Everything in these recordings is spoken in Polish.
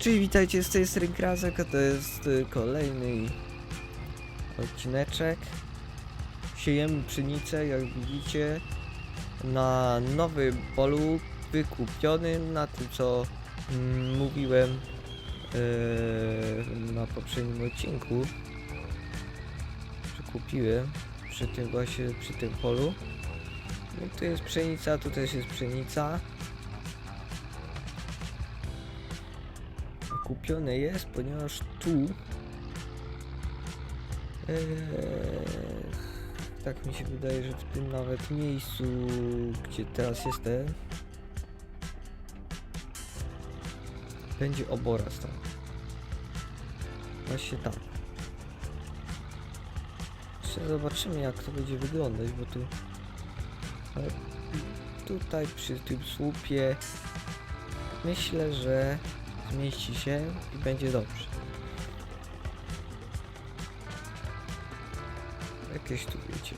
Cześć, witajcie z tej strony Krasek, a to jest y, kolejny odcineczek. Siejemy pszenicę, jak widzicie, na nowym polu wykupionym, na tym co mm, mówiłem yy, na poprzednim odcinku, że kupiłem przy tym właśnie, przy tym polu. No tu jest pszenica, tu też jest pszenica. Kupione jest, ponieważ tu eee, tak mi się wydaje, że w tym nawet miejscu, gdzie teraz jestem, będzie oboraz tam. Właśnie tak. Jeszcze zobaczymy jak to będzie wyglądać, bo tu ale tutaj przy tym słupie myślę, że zmieści się i będzie dobrze. Jakieś tu wiecie.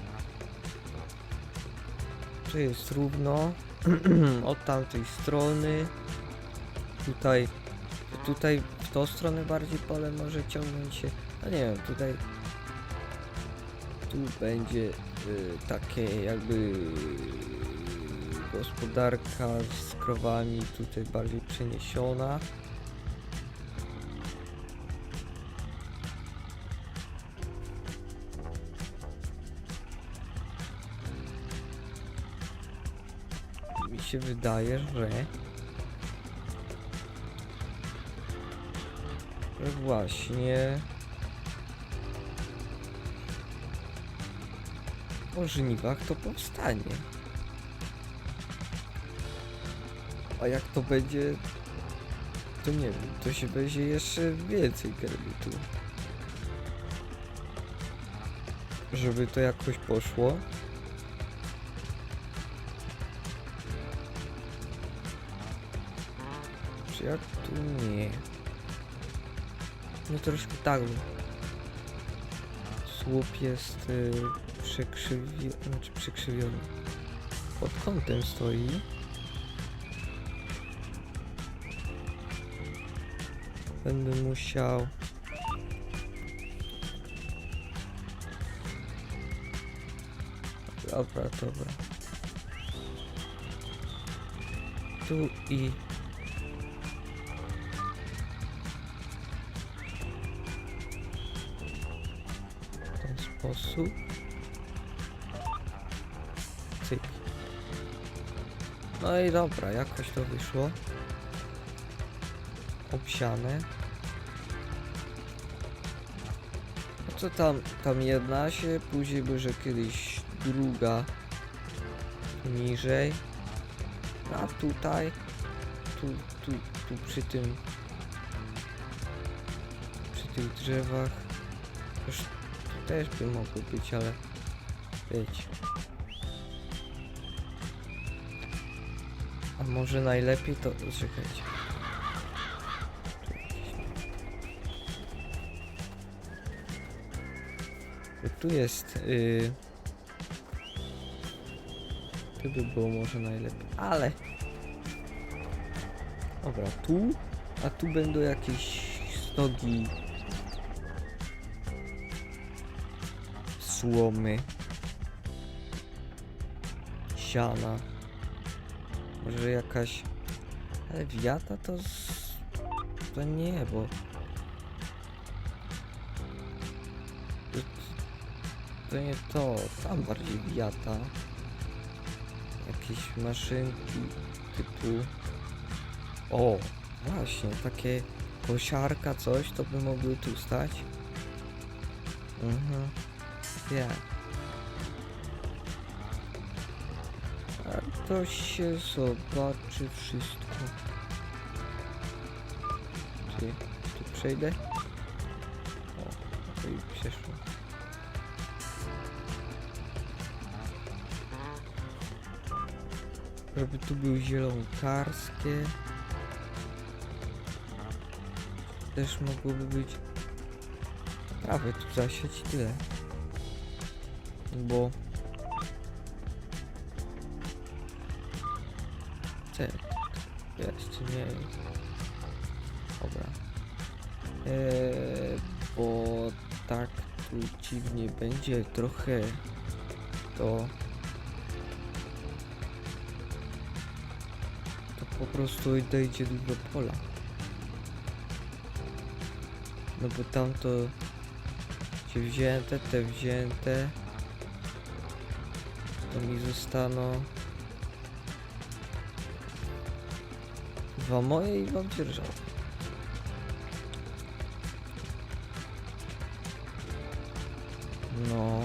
Tu jest równo. Od tamtej strony. Tutaj. Tutaj w tą stronę bardziej pole może ciągnąć się. No nie wiem, tutaj. Tu będzie y, takie jakby gospodarka z krowami tutaj bardziej przeniesiona. Się wydaje, że że właśnie po żniwach to powstanie. A jak to będzie, to nie wiem, to się będzie jeszcze więcej kredytu. Żeby to jakoś poszło. Jak tu nie? No troszkę tak. Słup jest y, przekrzywiony, znaczy przekrzywiony. Pod kątem stoi. Będę musiał Dobra, dobra. Tu i sposób. Cyk. No i dobra, jakoś to wyszło. Obsiane. No co tam, tam jedna się, później będzie kiedyś druga niżej. A tutaj, tu, tu, tu przy tym, przy tych drzewach, już też by mogło być, ale wiecie. A może najlepiej to, czekajcie. Tu jest, yy, tu by było może najlepiej, ale Dobra, tu, a tu będą jakieś stogi słomy, siana, może jakaś, ale wiata to z... to nie, bo to, nie to, tam bardziej wiata, jakieś maszynki typu o, właśnie, takie kosiarka, coś, to by mogły tu stać. Mhm. Ja. A to się zobaczy wszystko. Czy tu przejdę? O, to i przeszło. Żeby tu były zielonkarskie. też mogłoby być prawie tu zasieć i tyle. Bo C jest nie jest? Dobra. Eee, bo tak tu dziwnie będzie trochę to to po prostu dojdzie do pola. No bo tamto wzięte, te wzięte mi zostaną dwa moje i wam dzierżawy. No.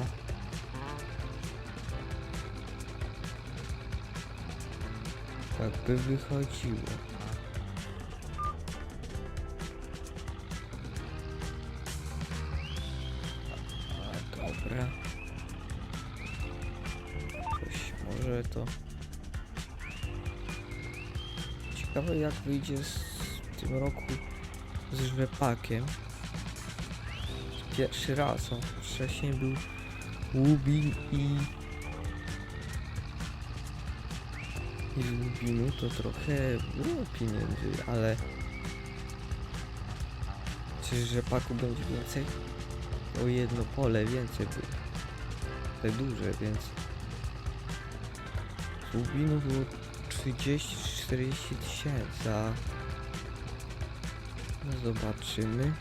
Tak by wychodziło. A, dobra. Może to... Ciekawe jak wyjdzie z, tym roku z rzepakiem. Pierwszy raz, on wcześniej był Łubin i... I z Łubinu to trochę było pieniędzy, ale... Czy rzepaku będzie więcej? O jedno pole więcej było. Te duże, więc... Z Łubinu było 30-40 tysięcy. No zobaczymy.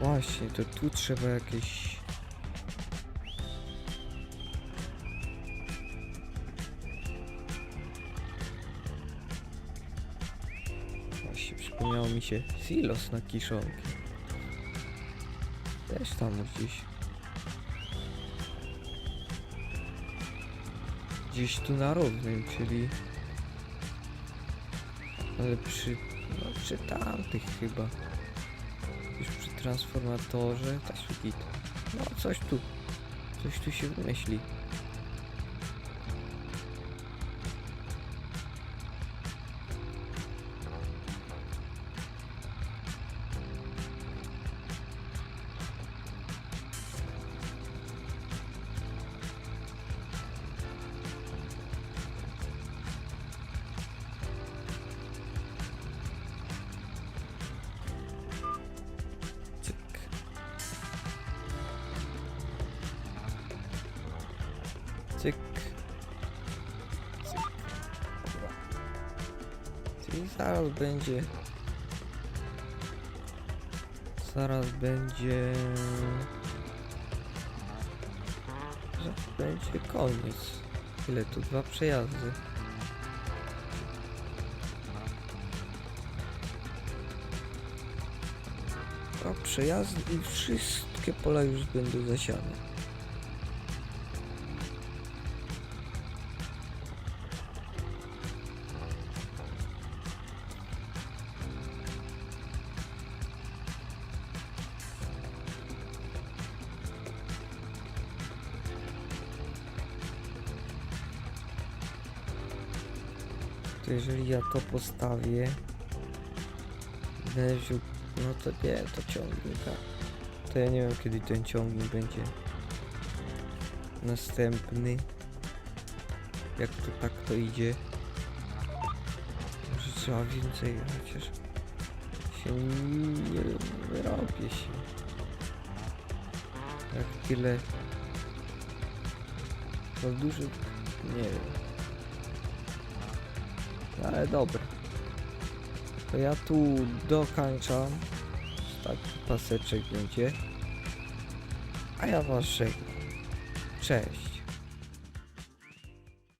Właśnie, to tu trzeba jakieś... Właśnie przypomniało mi się silos na kiszonki. Też tam gdzieś. Gdzieś tu na równym, czyli... Ale przy... No przy tamtych chyba. Już przy transformatorze, git. No coś tu, coś tu się wymyśli. Czyli zaraz będzie... Zaraz będzie... Zaraz będzie koniec. Ile tu? Dwa przejazdy. Dwa przejazdy i wszystkie pola już będą zasiane. To jeżeli ja to postawię, wziął, no to nie, to ciągnika. To ja nie wiem kiedy ten ciągnik będzie następny. Jak to tak to idzie. Może trzeba więcej, chociaż się nie wyrobię się. Jak tyle to duży, nie wiem. Ale dobra. To ja tu dokończam. Taki paseczek będzie. A ja was żegnam. Cześć.